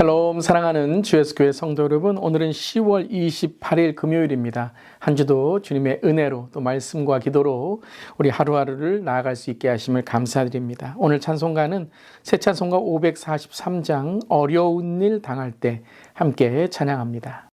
샬롬 사랑하는 주예수교회 성도 여러분 오늘은 10월 28일 금요일입니다. 한 주도 주님의 은혜로 또 말씀과 기도로 우리 하루하루를 나아갈 수 있게 하심을 감사드립니다. 오늘 찬송가는 새 찬송가 543장 어려운 일 당할 때 함께 찬양합니다.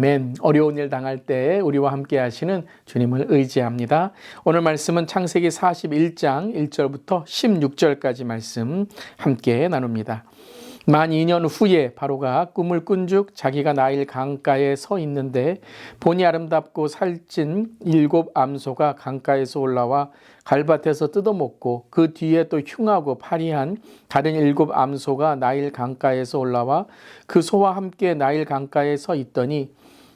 아멘. 어려운 일 당할 때 우리와 함께 하시는 주님을 의지합니다. 오늘 말씀은 창세기 41장 1절부터 16절까지 말씀 함께 나눕니다. 만 2년 후에 바로가 꿈을 꾼 즉 자기가 나일 강가에 서 있는데 본이 아름답고 살찐 일곱 암소가 강가에서 올라와 갈밭에서 뜯어먹고 그 뒤에 또 흉하고 파리한 다른 일곱 암소가 나일 강가에서 올라와 그 소와 함께 나일 강가에 서 있더니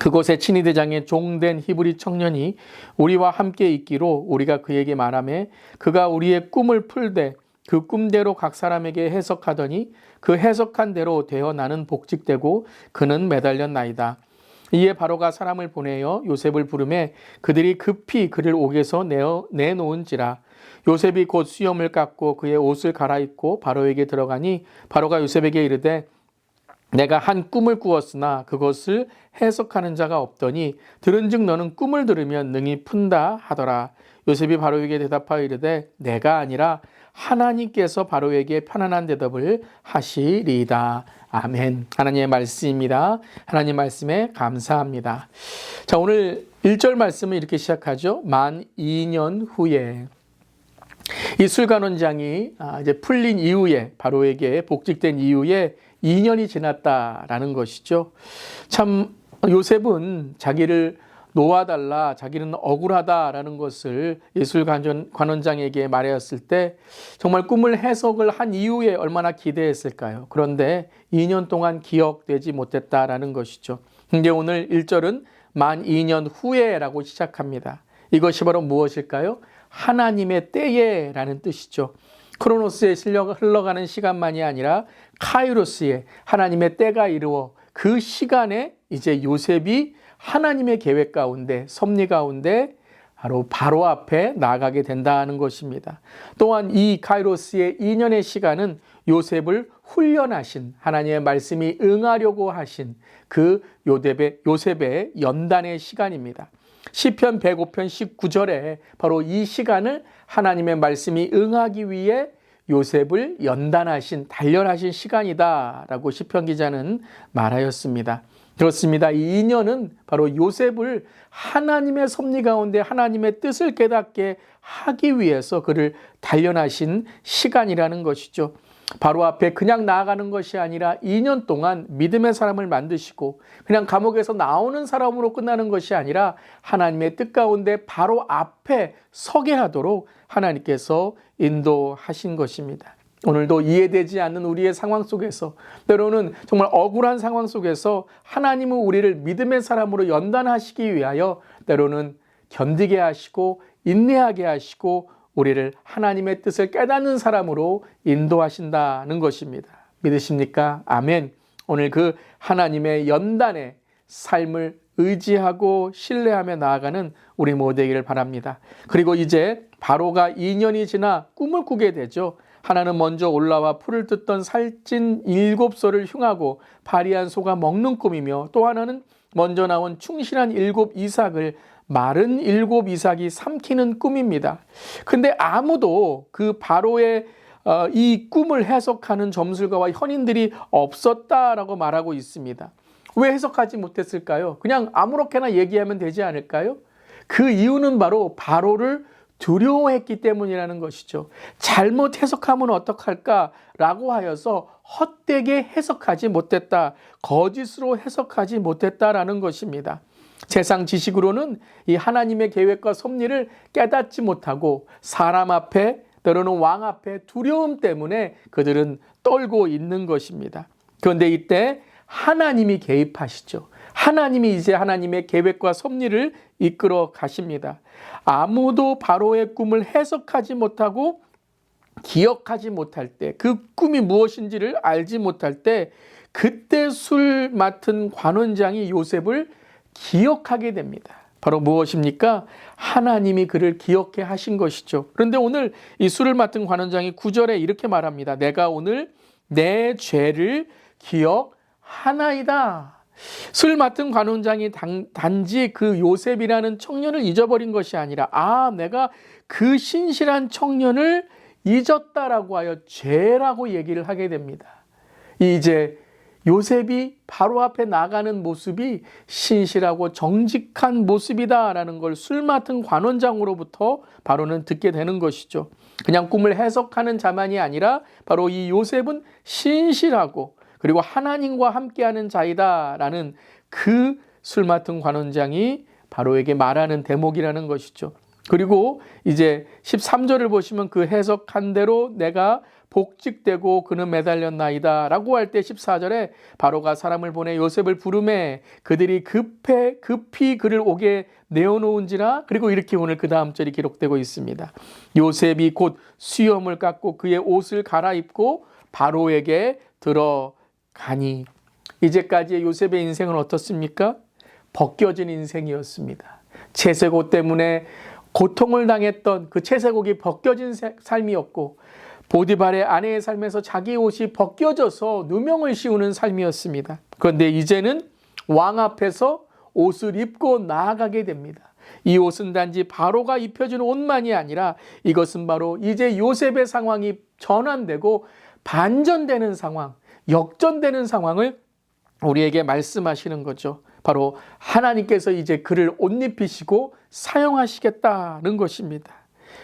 그곳에 친위 대장의 종된 히브리 청년이 우리와 함께 있기로 우리가 그에게 말하매 그가 우리의 꿈을 풀되 그 꿈대로 각 사람에게 해석하더니 그 해석한 대로 되어 나는 복직되고 그는 매달렸나이다. 이에 바로가 사람을 보내어 요셉을 부르매 그들이 급히 그를 옥에서 내어 내놓은지라 요셉이 곧 수염을 깎고 그의 옷을 갈아입고 바로에게 들어가니 바로가 요셉에게 이르되 내가 한 꿈을 꾸었으나 그것을 해석하는 자가 없더니 들은즉 너는 꿈을 들으면 능히 푼다 하더라. 요셉이 바로에게 대답하여 이르되 내가 아니라 하나님께서 바로에게 편안한 대답을 하시리이다. 아멘. 하나님의 말씀입니다. 하나님 말씀에 감사합니다. 자 오늘 1절 말씀은 이렇게 시작하죠. 만 2년 후에. 이 술관원장이 아, 이제 풀린 이후에 바로에게 복직된 이후에 2년이 지났다라는 것이죠. 참 요셉은 자기를 놓아달라, 자기는 억울하다라는 것을 예술 관원장에게 말하였을 때 정말 꿈을 해석을 한 이후에 얼마나 기대했을까요? 그런데 2년 동안 기억되지 못했다라는 것이죠. 근데 오늘 1절은 만 2년 후에라고 시작합니다. 이것이 바로 무엇일까요? 하나님의 때에라는 뜻이죠. 크로노스에 실려 흘러가는 시간만이 아니라 카이로스에 하나님의 때가 이루어 그 시간에 이제 요셉이 하나님의 계획 가운데 섭리 가운데 바로 바로 앞에 나가게 된다는 것입니다. 또한 이 카이로스의 2년의 시간은 요셉을 훈련하신 하나님의 말씀이 응하려고 하신 그 요셉의, 요셉의 연단의 시간입니다. 시편 105편 19절에 바로 이 시간을 하나님의 말씀이 응하기 위해 요셉을 연단하신 단련하신 시간이다라고 시편 기자는 말하였습니다. 그렇습니다. 이 인연은 바로 요셉을 하나님의 섭리 가운데 하나님의 뜻을 깨닫게 하기 위해서 그를 단련하신 시간이라는 것이죠. 바로 앞에 그냥 나아가는 것이 아니라 2년 동안 믿음의 사람을 만드시고 그냥 감옥에서 나오는 사람으로 끝나는 것이 아니라 하나님의 뜻 가운데 바로 앞에 서게 하도록 하나님께서 인도하신 것입니다. 오늘도 이해되지 않는 우리의 상황 속에서 때로는 정말 억울한 상황 속에서 하나님은 우리를 믿음의 사람으로 연단하시기 위하여 때로는 견디게 하시고 인내하게 하시고 우리를 하나님의 뜻을 깨닫는 사람으로 인도하신다는 것입니다. 믿으십니까? 아멘. 오늘 그 하나님의 연단의 삶을 의지하고 신뢰하며 나아가는 우리 모두이기를 바랍니다. 그리고 이제 바로가 2년이 지나 꿈을 꾸게 되죠. 하나는 먼저 올라와 풀을 뜯던 살찐 일곱 소를 흉하고 파리한 소가 먹는 꿈이며 또 하나는 먼저 나온 충실한 일곱 이삭을 마른 일곱 이삭이 삼키는 꿈입니다. 근데 아무도 그 바로의 어, 이 꿈을 해석하는 점술가와 현인들이 없었다라고 말하고 있습니다. 왜 해석하지 못했을까요? 그냥 아무렇게나 얘기하면 되지 않을까요? 그 이유는 바로 바로를 두려워했기 때문이라는 것이죠. 잘못 해석하면 어떡할까라고 하여서 헛되게 해석하지 못했다. 거짓으로 해석하지 못했다라는 것입니다. 세상 지식으로는 이 하나님의 계획과 섭리를 깨닫지 못하고 사람 앞에 때로는 왕 앞에 두려움 때문에 그들은 떨고 있는 것입니다. 그런데 이때 하나님이 개입하시죠. 하나님이 이제 하나님의 계획과 섭리를 이끌어 가십니다. 아무도 바로의 꿈을 해석하지 못하고 기억하지 못할 때, 그 꿈이 무엇인지를 알지 못할 때, 그때 술 맡은 관원장이 요셉을 기억하게 됩니다. 바로 무엇입니까? 하나님이 그를 기억해 하신 것이죠. 그런데 오늘 이 술을 맡은 관원장이 구절에 이렇게 말합니다. 내가 오늘 내 죄를 기억하나이다. 술 맡은 관원장이 단, 단지 그 요셉이라는 청년을 잊어버린 것이 아니라 아 내가 그 신실한 청년을 잊었다라고 하여 죄라고 얘기를 하게 됩니다. 이제 요셉이 바로 앞에 나가는 모습이 신실하고 정직한 모습이다라는 걸 술 맡은 관원장으로부터 바로는 듣게 되는 것이죠. 그냥 꿈을 해석하는 자만이 아니라 바로 이 요셉은 신실하고 그리고 하나님과 함께하는 자이다라는 그 술 맡은 관원장이 바로에게 말하는 대목이라는 것이죠. 그리고 이제 13절을 보시면 그 해석한 대로 내가 복직되고 그는 매달렸나이다 라고 할 때 14절에 바로가 사람을 보내 요셉을 부르매 그들이 급해 급히 그를 오게 내어놓은지라 그리고 이렇게 오늘 그 다음 절이 기록되고 있습니다. 요셉이 곧 수염을 깎고 그의 옷을 갈아입고 바로에게 들어가니 이제까지의 요셉의 인생은 어떻습니까? 벗겨진 인생이었습니다. 채색옷 때문에 고통을 당했던 그 채색옷이 벗겨진 세- 삶이었고 보디발의 아내의 삶에서 자기 옷이 벗겨져서 누명을 씌우는 삶이었습니다. 그런데 이제는 왕 앞에서 옷을 입고 나아가게 됩니다. 이 옷은 단지 바로가 입혀준 옷만이 아니라 이것은 바로 이제 요셉의 상황이 전환되고 반전되는 상황, 역전되는 상황을 우리에게 말씀하시는 거죠. 바로 하나님께서 이제 그를 옷 입히시고 사용하시겠다는 것입니다.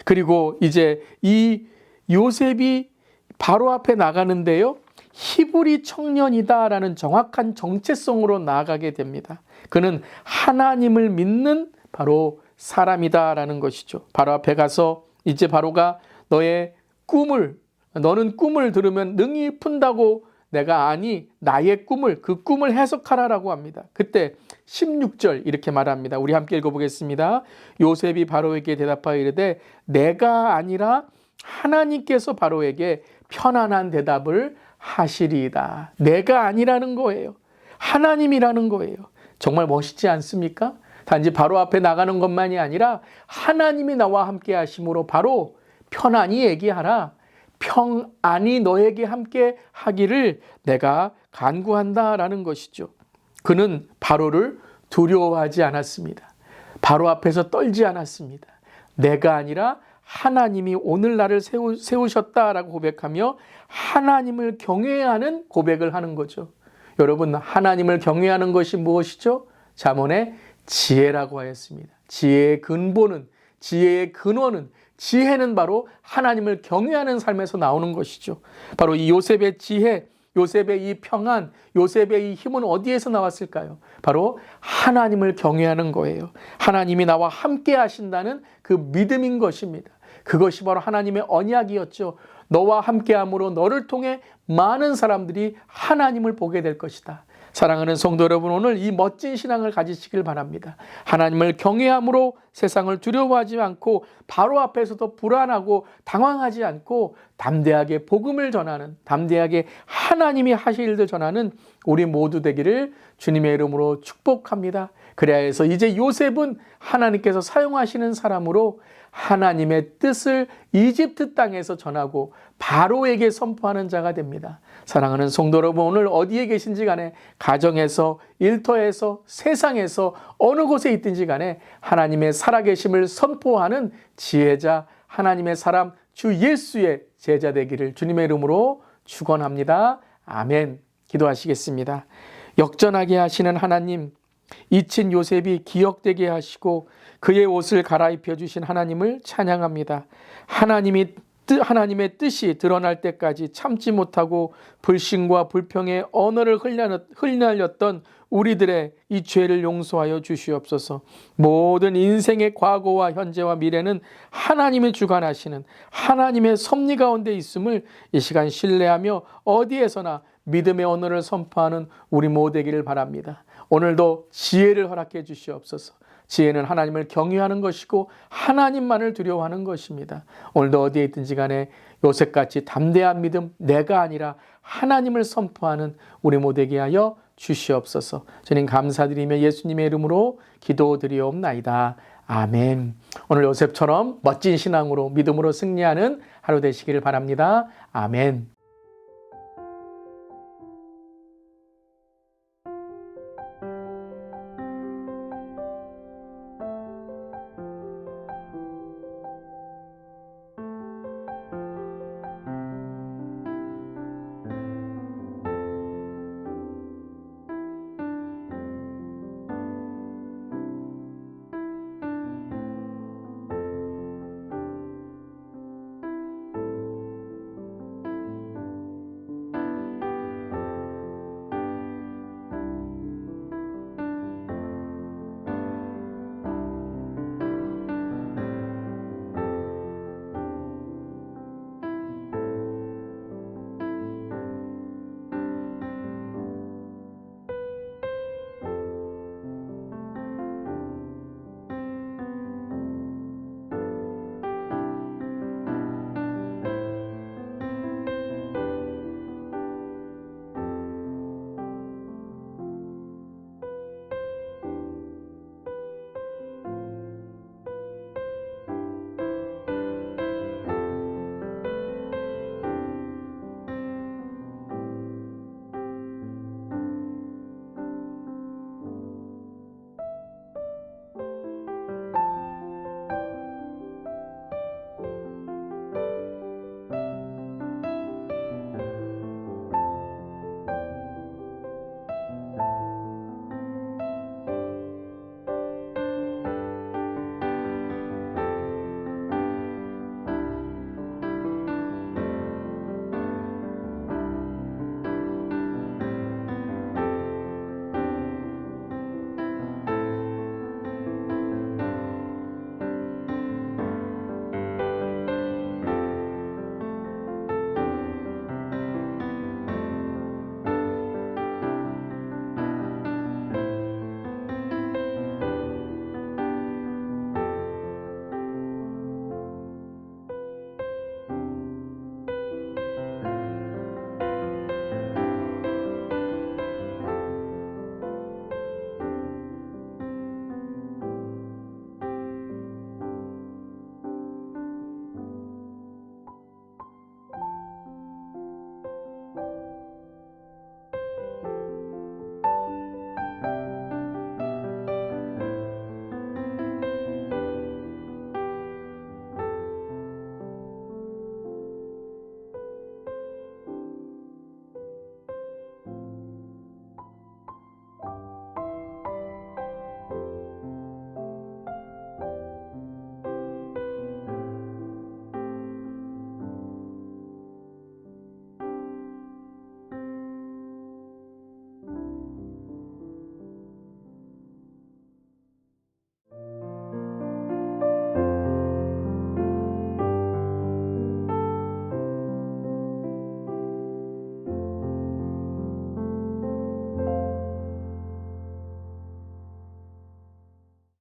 그리고 이제 이 요셉이 바로 앞에 나가는데요. 히브리 청년이다라는 정확한 정체성으로 나아가게 됩니다. 그는 하나님을 믿는 바로 사람이다라는 것이죠. 바로 앞에 가서 이제 바로가 너의 꿈을 너는 꿈을 들으면 능히 푼다고 내가 아니 나의 꿈을 그 꿈을 해석하라라고 합니다. 그때 16절 이렇게 말합니다. 우리 함께 읽어보겠습니다. 요셉이 바로에게 대답하여 이르되 내가 아니라 하나님께서 바로에게 편안한 대답을 하시리이다. 내가 아니라는 거예요. 하나님이라는 거예요. 정말 멋있지 않습니까? 단지 바로 앞에 나가는 것만이 아니라 하나님이 나와 함께 하심으로 바로 편안히 얘기하라. 평안이 너에게 함께 하기를 내가 간구한다라는 것이죠. 그는 바로를 두려워하지 않았습니다. 바로 앞에서 떨지 않았습니다. 내가 아니라 하나님이 오늘 나를 세우, 세우셨다라고 고백하며 하나님을 경외하는 고백을 하는 거죠. 여러분, 하나님을 경외하는 것이 무엇이죠? 잠언의 지혜라고 하였습니다. 지혜의 근본은, 지혜의 근원은, 지혜는 바로 하나님을 경외하는 삶에서 나오는 것이죠. 바로 이 요셉의 지혜, 요셉의 이 평안, 요셉의 이 힘은 어디에서 나왔을까요? 바로 하나님을 경외하는 거예요. 하나님이 나와 함께 하신다는 그 믿음인 것입니다. 그것이 바로 하나님의 언약이었죠. 너와 함께함으로 너를 통해 많은 사람들이 하나님을 보게 될 것이다. 사랑하는 성도 여러분, 오늘 이 멋진 신앙을 가지시길 바랍니다. 하나님을 경외함으로 세상을 두려워하지 않고 바로 앞에서도 불안하고 당황하지 않고 담대하게 복음을 전하는, 담대하게 하나님이 하실 일들 전하는 우리 모두 되기를 주님의 이름으로 축복합니다. 그래야 해서 이제 요셉은 하나님께서 사용하시는 사람으로 하나님의 뜻을 이집트 땅에서 전하고 바로에게 선포하는 자가 됩니다. 사랑하는 성도 여러분, 오늘 어디에 계신지 간에 가정에서, 일터에서, 세상에서 어느 곳에 있든지 간에 하나님의 살아계심을 선포하는 지혜자, 하나님의 사람, 주 예수의 제자 되기를 주님의 이름으로 축원합니다. 아멘. 기도하시겠습니다. 역전하게 하시는 하나님, 이친 요셉이 기억되게 하시고 그의 옷을 갈아입혀 주신 하나님을 찬양합니다. 하나님이 뜻 하나님의 뜻이 드러날 때까지 참지 못하고 불신과 불평의 언어를 흩날렸던 우리들의 이 죄를 용서하여 주시옵소서. 모든 인생의 과거와 현재와 미래는 하나님이 주관하시는 하나님의 섭리 가운데 있음을 이 시간 신뢰하며 어디에서나 믿음의 언어를 선포하는 우리 모두 되기를 바랍니다. 오늘도 지혜를 허락해 주시옵소서. 지혜는 하나님을 경외하는 것이고 하나님만을 두려워하는 것입니다. 오늘도 어디에 있든지 간에 요셉같이 담대한 믿음 내가 아니라 하나님을 선포하는 우리 모두에게 하여 주시옵소서. 주님 감사드리며 예수님의 이름으로 기도드리옵나이다. 아멘. 오늘 요셉처럼 멋진 신앙으로 믿음으로 승리하는 하루 되시기를 바랍니다. 아멘.